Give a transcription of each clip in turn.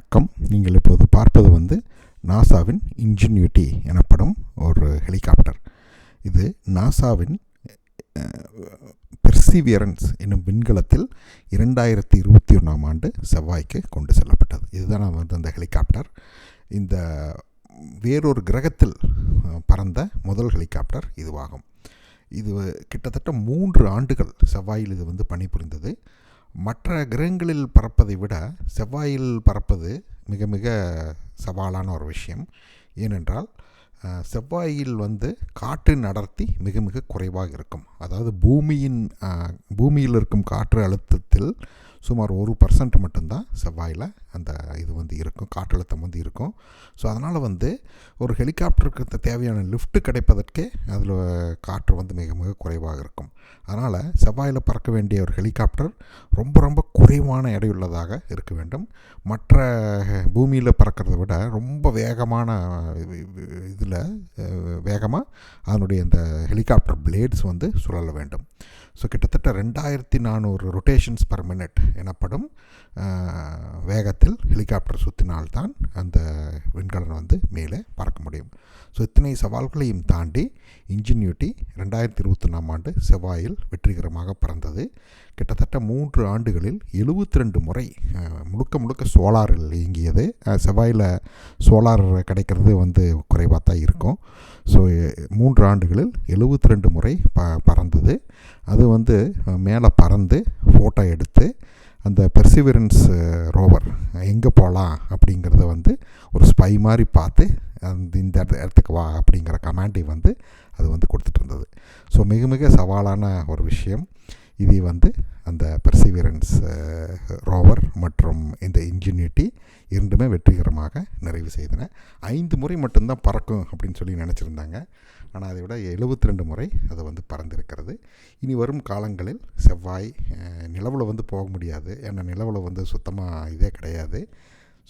வணக்கம். நீங்கள் இப்போது பார்ப்பது வந்து நாசாவின் இன்ஜினியூட்டி எனப்படும் ஒரு ஹெலிகாப்டர் இது நாசாவின் பெர்சிவியரன்ஸ் என்னும் விண்கலத்தில் இரண்டாயிரத்தி இருபத்தி ஒன்றாம் ஆண்டு செவ்வாய்க்கு கொண்டு செல்லப்பட்டது. இதுதான் வந்து அந்த ஹெலிகாப்டர் இந்த வேறொரு கிரகத்தில் பறந்த முதல் ஹெலிகாப்டர் இதுவாகும். இது கிட்டத்தட்ட மூன்று ஆண்டுகள் செவ்வாயில் இது வந்து பணிபுரிந்தது. மற்ற கிரகங்களில் பறப்பதை விட செவ்வாயில் பறப்பது மிக மிக சவாலான ஒரு விஷயம். ஏனென்றால் செவ்வாயில் வந்து காற்றின் அடர்த்தி மிக மிக குறைவாக இருக்கும். அதாவது பூமியின் பூமியில் இருக்கும் காற்று அழுத்தத்தில் சுமார் ஒரு பர்சன்ட் மட்டும்தான் செவ்வாயில் அந்த இது வந்து இருக்கும் காற்றழுத்தம் வந்து இருக்கும். ஸோ அதனால் வந்து ஒரு ஹெலிகாப்டருக்கு த- தேவையான லிஃப்ட்டு கிடைப்பதற்கே அதில் காற்று வந்து மிக மிக குறைவாக இருக்கும். அதனால் செவ்வாயில் பறக்க வேண்டிய ஒரு ஹெலிகாப்டர் ரொம்ப ரொம்ப குறைவான எடையுள்ளதாக இருக்க வேண்டும். மற்ற பூமியில் பறக்கிறத விட ரொம்ப வேகமான இதில் வேகமாக அதனுடைய அந்த ஹெலிகாப்டர் பிளேட்ஸ் வந்து சுழல வேண்டும். ஸோ கிட்டத்தட்ட ரெண்டாயிரத்தி நானூறு ரொட்டேஷன்ஸ் பர் மினிட் எனப்படும் வேகத்தை வேகத்தில் ஹெலிகாப்டர் சுற்றினால்தான் அந்த விண்கலன் வந்து மேலே பறக்க முடியும். ஸோ இத்தனை சவால்களையும் தாண்டி இன்ஜினியூட்டி ரெண்டாயிரத்தி இருபத்தி ஒன்றாம் ஆண்டு செவ்வாயில் வெற்றிகரமாக பறந்தது. கிட்டத்தட்ட மூன்று ஆண்டுகளில் எழுபத்தி ரெண்டு முறை முழுக்க முழுக்க சோலாரில் இயங்கியது. செவ்வாயில் சோலார் கிடைக்கிறது வந்து குறைவாக தான் இருக்கும். ஸோ மூன்று ஆண்டுகளில் எழுபத்தி ரெண்டு முறை ப பறந்தது. அது வந்து மேலே பறந்து ஃபோட்டோ எடுத்து அந்த பெர்சிவரன்ஸ் ரோவர் எங்கே போகலாம் அப்படிங்கிறத வந்து ஒரு ஸ்பை மாதிரி பார்த்து அந்த இந்த இடத்து- இடத்துக்கு வா அப்படிங்கிற கமாண்டை வந்து அது வந்து கொடுத்துட்டு இருந்தது. ஸோ மிக மிக சவாலான ஒரு விஷயம். இது வந்து அந்த பர்சிவியரன்ஸ் ரோவர் மற்றும் இந்த இன்ஜினியூட்டி இரண்டுமே வெற்றிகரமாக நிறைவு செய்தன. ஐந்து முறை மட்டும்தான் பறக்கும் அப்படின்னு சொல்லி நினச்சிருந்தாங்க. ஆனால் அதை விட எழுபத்தி ரெண்டு முறை அது வந்து பறந்திருக்கிறது. இனி வரும் காலங்களில் செவ்வாய் நிலவில் வந்து போக முடியாது. ஏன்னா நிலவில் வந்து சுத்தமாக இதே கிடையாது.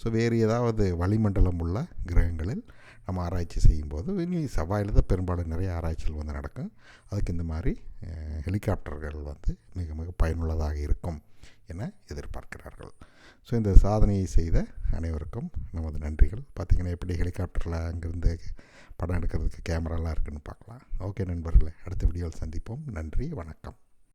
ஸோ வேறு ஏதாவது வளிமண்டலம் உள்ள கிரகங்களில் நம்ம ஆராய்ச்சி செய்யும்போது இனி செவ்வாயில் தான் பெரும்பாலும் நிறைய ஆராய்ச்சிகள் வந்து நடக்கும். அதுக்கு இந்த மாதிரி ஹெலிகாப்டர்கள் வந்து மிக மிக பயனுள்ளதாக இருக்கும் என எதிர்பார்க்கிறார்கள். ஸோ இந்த சாதனையை செய்த அனைவருக்கும் நமது நன்றிகள். பார்த்திங்கன்னா எப்படி ஹெலிகாப்டரில் அங்கேருந்து படம் எடுக்கிறதுக்கு கேமராலாம் இருக்குதுன்னு பார்க்கலாம். ஓகே நண்பர்களே அடுத்த வீடியோவில் சந்திப்போம். நன்றி வணக்கம்.